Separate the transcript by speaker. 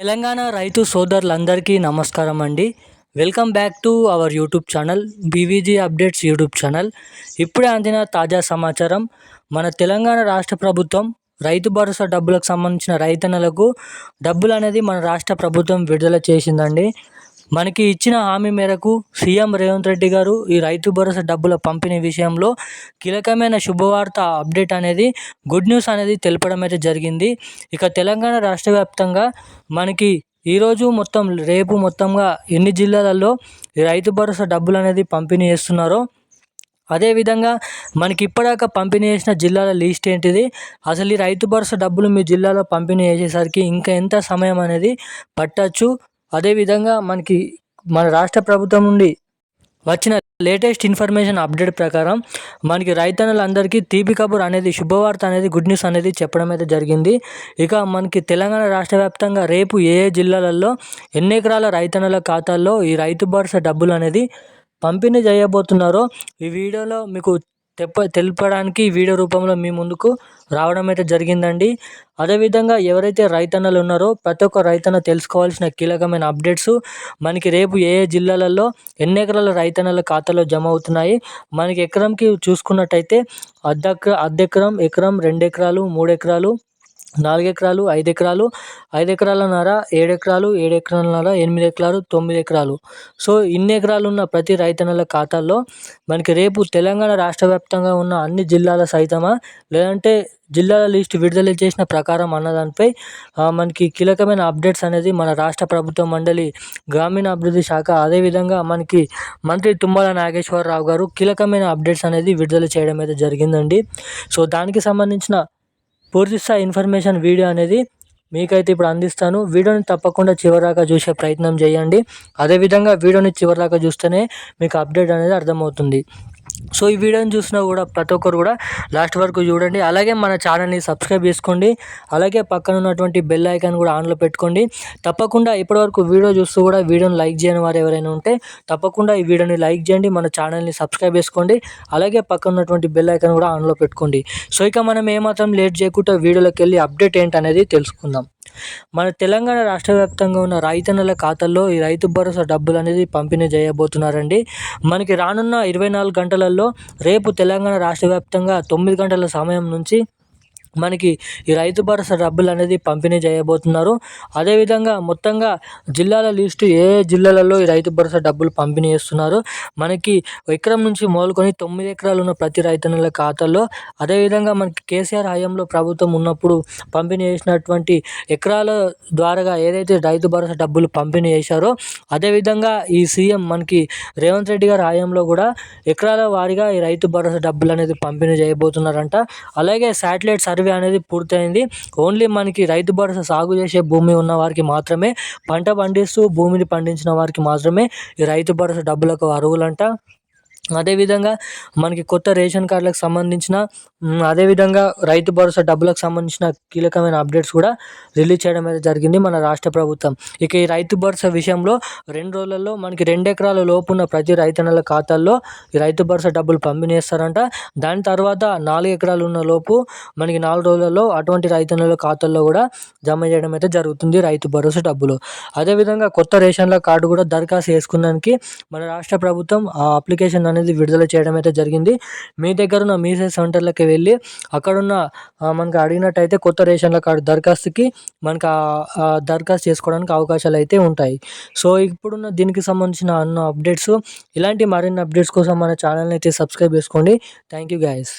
Speaker 1: తెలంగాణ రైతు సోదరులందరికీ నమస్కారం అండి. Welcome back to our YouTube channel BVG updates YouTube channel. ఇప్పుడే అందిన తాజా సమాచారం మన తెలంగాణ రాష్ట్ర ప్రభుత్వం రైతు భరోసా డబ్బులకు సంబంధించిన రైతన్నలకు డబ్బులు అనేది మన రాష్ట్ర ప్రభుత్వం విడుదల చేసిందండి. మనకి ఇచ్చిన హామీ మేరకు సీఎం రేవంత్ రెడ్డి గారు ఈ రైతు భరోసా డబ్బుల పంపిణీ విషయంలో కీలకమైన శుభవార్త అప్డేట్ అనేది గుడ్ న్యూస్ అనేది తెలపడం అయితే జరిగింది. ఇక తెలంగాణ రాష్ట్ర వ్యాప్తంగా మనకి ఈరోజు మొత్తం రేపు మొత్తంగా ఎన్ని జిల్లాలలో ఈ రైతు భరోసా డబ్బులు అనేది పంపిణీ చేస్తున్నారో అదేవిధంగా మనకి ఇప్పటిదాకా పంపిణీ చేసిన జిల్లాల లిస్ట్ ఏంటిది? అసలు ఈ రైతు భరోసా డబ్బులు మీ జిల్లాలో పంపిణీ చేసేసరికి ఇంకా ఎంత సమయం అనేది పట్టచ్చు? అదేవిధంగా మనకి మన రాష్ట్ర ప్రభుత్వం నుండి వచ్చిన లేటెస్ట్ ఇన్ఫర్మేషన్ అప్డేట్ ప్రకారం మనకి రైతన్నలందరికీ తీపి కబుర్ అనేది శుభవార్త అనేది గుడ్ న్యూస్ అనేది చెప్పడం అయితే జరిగింది. ఇక మనకి తెలంగాణ రాష్ట్ర వ్యాప్తంగా రేపు ఏ ఏ జిల్లాలలో ఎన్ని ఎకరాల రైతన్నల ఖాతాల్లో ఈ రైతు భరోసా డబ్బులు అనేది పంపిణీ చేయబోతున్నారో ఈ వీడియోలో మీకు తెప్ప తెలపడానికి వీడియో రూపంలో మీ ముందుకు రావడం అయితే జరిగిందండి. అదేవిధంగా ఎవరైతే రైతన్నలు ఉన్నారో ప్రతి ఒక్క రైతన్న తెలుసుకోవాల్సిన కీలకమైన అప్డేట్స్ మనకి రేపు ఏ ఏ జిల్లాలలో ఎన్ని ఎకరాల రైతన్నల ఖాతాలో జమ అవుతున్నాయి. మనకి ఎకరంకి చూసుకున్నట్టయితే అర్ధ అర్ధ ఎకరం ఎకరం రెండు ఎకరాలు మూడు ఎకరాలు నాలుగు ఎకరాలు ఐదు ఎకరాలు ఐదు ఎకరాలన్నర ఏడు ఎకరాలు ఏడు ఎకరాలన్నర ఎనిమిది ఎకరాలు తొమ్మిది ఎకరాలు సో ఇన్ని ఎకరాలు ఉన్న ప్రతి రైతన్నల ఖాతాల్లో మనకి రేపు తెలంగాణ రాష్ట్ర వ్యాప్తంగా ఉన్న అన్ని జిల్లాల సైతమా లేదంటే జిల్లాల లిస్ట్ విడుదల చేసిన ప్రకారం అన్నదానిపై మనకి కీలకమైన అప్డేట్స్ అనేది మన రాష్ట్ర ప్రభుత్వ మండలి గ్రామీణాభివృద్ధి శాఖ అదేవిధంగా మనకి మంత్రి తుమ్మల నాగేశ్వరరావు గారు కీలకమైన అప్డేట్స్ అనేది విడుదల చేయడం అయితే జరిగిందండి. సో దానికి సంబంధించిన పూర్తి స్థాయి ఇన్ఫర్మేషన్ వీడియో అనేది మీకైతే ఇప్పుడు అందిస్తాను. వీడియోని తప్పకుండా చివరిదాకా చూసే ప్రయత్నం చేయండి. అదేవిధంగా వీడియోని చివరిదాకా చూస్తేనే మీకు అప్డేట్ అనేది అర్థమవుతుంది. సో ఈ వీడియోని చూసినా కూడా ప్రతి ఒక్కరు కూడా లాస్ట్ వరకు చూడండి. అలాగే మన ఛానల్ని సబ్స్క్రైబ్ చేసుకోండి. అలాగే పక్కన ఉన్నటువంటి బెల్ ఐకాన్ కూడా ఆన్లో పెట్టుకోండి. తప్పకుండా ఇప్పటివరకు వీడియో చూస్తూ కూడా వీడియోని లైక్ చేయని వారు ఎవరైనా ఉంటే తప్పకుండా ఈ వీడియోని లైక్ చేయండి. మన ఛానల్ని సబ్స్క్రైబ్ చేసుకోండి. అలాగే పక్కన ఉన్నటువంటి బెల్ ఐకాన్ కూడా ఆన్లో పెట్టుకోండి. సో ఇక మనం ఏమాత్రం లేట్ చేయకుండా వీడియోలోకి వెళ్ళి అప్డేట్ ఏంటనేది తెలుసుకుందాం. మన తెలంగాణ రాష్ట్ర వ్యాప్తంగా ఉన్న రైతన్నల ఖాతాల్లో ఈ రైతు భరోసా డబ్బులు అనేది పంపిణీ చేయబోతున్నారండి. మనకి రానున్న ఇరవై నాలుగు గంటలలో రేపు తెలంగాణ రాష్ట్ర వ్యాప్తంగా తొమ్మిది గంటల సమయం నుంచి మనకి ఈ రైతు భరోసా డబ్బులు అనేది పంపిణీ చేయబోతున్నారు. అదేవిధంగా మొత్తంగా జిల్లాల లిస్టు ఏ జిల్లాలలో ఈ రైతు భరోసా డబ్బులు పంపిణీ చేస్తున్నారు? మనకి ఎకరం నుంచి మొదలుకొని తొమ్మిది ఎకరాలు ఉన్న ప్రతి రైతన్నుల ఖాతాల్లో అదేవిధంగా మనకి కేసీఆర్ హయాంలో ప్రభుత్వం ఉన్నప్పుడు పంపిణీ చేసినటువంటి ఎకరాల ద్వారా ఏదైతే రైతు భరోసా డబ్బులు పంపిణీ చేశారో అదేవిధంగా ఈ సీఎం మనకి రేవంత్ రెడ్డి గారి హయాంలో కూడా ఎకరాల వారీగా ఈ రైతు భరోసా డబ్బులు అనేది పంపిణీ చేయబోతున్నారంట. అలాగే శాటిలైట్ సర్వీస్ సర్వే అనేది పూర్తయింది. ఓన్లీ మనకి రైతు భరోసా సాగు చేసే భూమి ఉన్న వారికి మాత్రమే పంట పండిస్తూ భూమిని పండించిన వారికి మాత్రమే ఈ రైతు భరోసా డబ్బులకు అర్హులంట. అదేవిధంగా మనకి కొత్త రేషన్ కార్డులకు సంబంధించిన అదేవిధంగా రైతు భరోసా డబ్బులకు సంబంధించిన కీలకమైన అప్డేట్స్ కూడా రిలీజ్ చేయడం అయితే జరిగింది మన రాష్ట్ర ప్రభుత్వం. ఇక ఈ రైతు భరోసా విషయంలో రెండు రోజులలో మనకి రెండు ఎకరాల లోపు ఉన్న ప్రతి రైతన్నల ఖాతాల్లో ఈ రైతు భరోసా డబ్బులు పంపిణీ చేస్తారంట దాని తర్వాత నాలుగు ఎకరాలు ఉన్న లోపు మనకి నాలుగు రోజులలో అటువంటి రైతన్నల ఖాతాల్లో కూడా జమ చేయడం అయితే జరుగుతుంది రైతు భరోసా డబ్బులు. అదేవిధంగా కొత్త రేషన్ల కార్డు కూడా దరఖాస్తు చేసుకున్నానికి మన రాష్ట్ర ప్రభుత్వం ఆ అప్లికేషన్ అనేది విడుదల చేయడం అయితే జరిగింది. మీ దగ్గర ఉన్న మీసే సెంటర్లకి వెళ్ళి అక్కడున్న మనకు అడిగినట్టయితే కొత్త రేషన్ల కార్డు దరఖాస్తుకి మనకు దరఖాస్తు చేసుకోవడానికి అవకాశాలు అయితే ఉంటాయి. సో ఇప్పుడున్న దీనికి సంబంధించిన అన్న అప్డేట్స్ ఇలాంటి మరిన్ని అప్డేట్స్ కోసం మన ఛానల్ని అయితే సబ్స్క్రైబ్ చేసుకోండి. Thank you guys